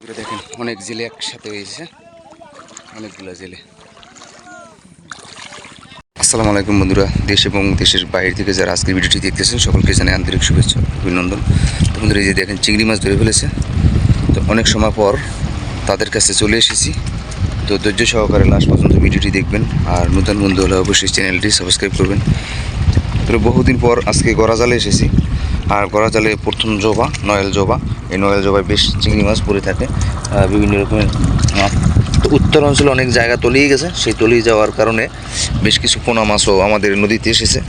দেখেন, অনেক জেলে একসাথে হয়েছে। অনেকগুলো জেলে। আসসালামু আলাইকুম বন্ধুরা, দেশ এবং দেশের বাইরে থেকে যারা আজকের ভিডিওটি দেখতেছেন, সকলকে জানাই আন্তরিক শুভেচ্ছা অভিনন্দন। তো বন্ধুরা, এই যে দেখেন, চিংড়ি মাছ ধরে ফেলেছে। তো অনেক সময় পর তাদের কাছে চলে এসেছি। তো ধৈর্য সহকারে লাস্ট পর্যন্ত ভিডিওটি দেখবেন। আর নতুন বন্ধু হলে অবশ্যই চ্যানেলটি সাবস্ক্রাইব করবেন। তো বহুদিন পর আজকে গড়া জালে এসেছি। আর গড়া জালে প্রথম জবা, নয়েল জবা। এই নয়েল জবায় বেশ চিংড়ি মাছ পড়ে থাকে বিভিন্ন রকমের তো উত্তর অঞ্চলে অনেক জায়গা তলিয়ে গেছে। সেই তলিয়ে যাওয়ার কারণে বেশ কিছু পোনা মাছও আমাদের নদীতে এসেছে।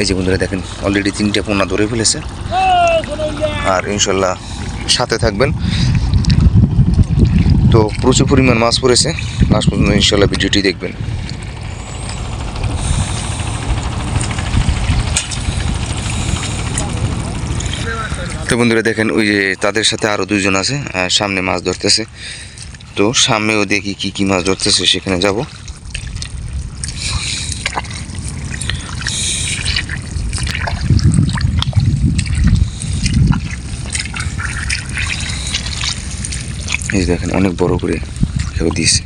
এই যে বন্ধুরা দেখেন অলরেডি তিনটে পোনা ধরে ফেলেছে। আর ইনশাল্লাহ সাথে থাকবেন। তো প্রচুর পরিমাণ মাছ পড়েছে। লাস্ট পর্যন্ত ইনশাল্লাহ ভিডিওটি দেখবেন। তো বন্ধুরা দেখেন, ওই যে তাদের সাথে আরও দুইজন আছে সামনে মাছ ধরতেছে। তো সামনেও দেখি কি কি মাছ ধরতেছে, সেখানে যাব। এই দেখেন, অনেক বড় করে কেউ দিয়েছে।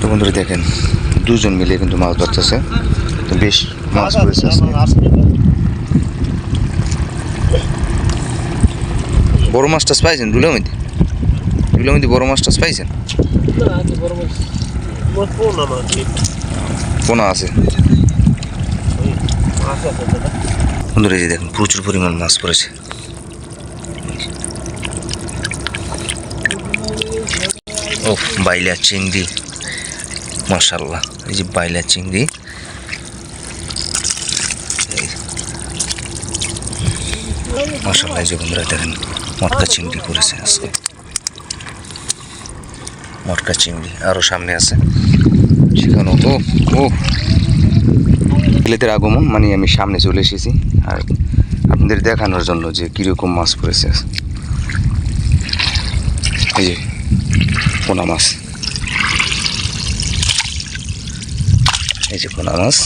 তো বন্ধুরা দেখেন, দুজন মিলে কিন্তু মাছ ধরতেছে। তো বেশ মাছ পড়েছে বড় মাছ টাছ পাইছেন? মধ্যে ডুলের মধ্যে বড় মাছ টাছ পাইছেন পোনা আছে। বন্ধুরা যে দেখুন প্রচুর পরিমাণ মাছ পড়েছে। ও বাইলা চিংড়ি। মাশাল্লাহ এই যে বাইলা চিংড়ি। মাশাল্লাহ এই যে বন্ধুরা দেখেন। মটকা চিংড়ি করেছে আজকে। মটকা চিংড়ি আরও সামনে আছে। সেখানেও ও ও বিলেতের আগমন মানে আমি সামনে চলে এসেছি। আর আপনাদের দেখানোর জন্য যে কীরকম মাছ পড়েছে এই যে, পোনা মাছ। এই যে পোনা মাছ।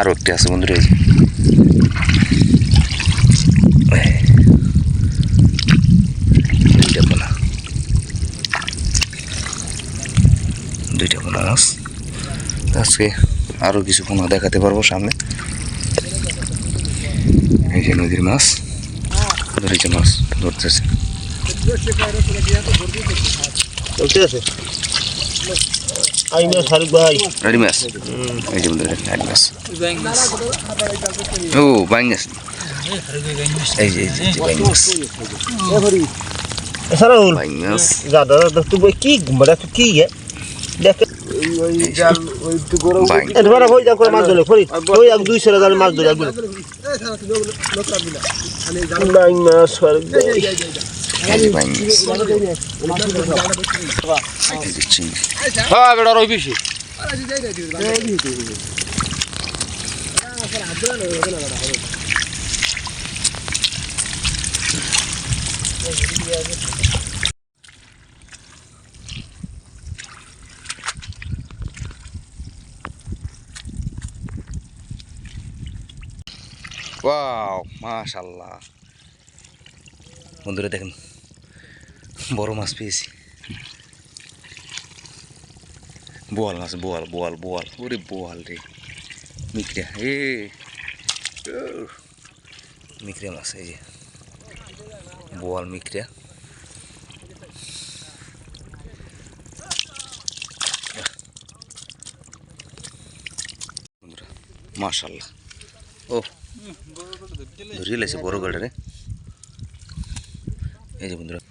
আরও একটি আছে, বন্ধুরা এই দুইটা পোনা। মাছ। আজকে আরও কিছু পোনা দেখাতে পারব সামনে। এই যে নদীর মাছ। মাছ ধরতেছে। ও বাইং মাছ এই যে এই যে, এই যে বাইং মাছ সারাউল বাইং মাছ দাদা দাদা তুই কি বড় কি দেখ। মাছ ধরে হ্যাঁ বেটা রই মাশাল্লাহ বন্ধুরা দেখেন বড় মাছ পেয়েছি। বোয়াল মাছ বোয়াল বোয়াল বোয়াল। ওরে বোয়াল রে। মিকড়া এ। মিকড়া মাছ এই যে। বোয়াল মিকড়া। মাশাল্লাহ। ও। ধরিয়ে লাইছে বড় গাড়ি এই যে বন্ধুরা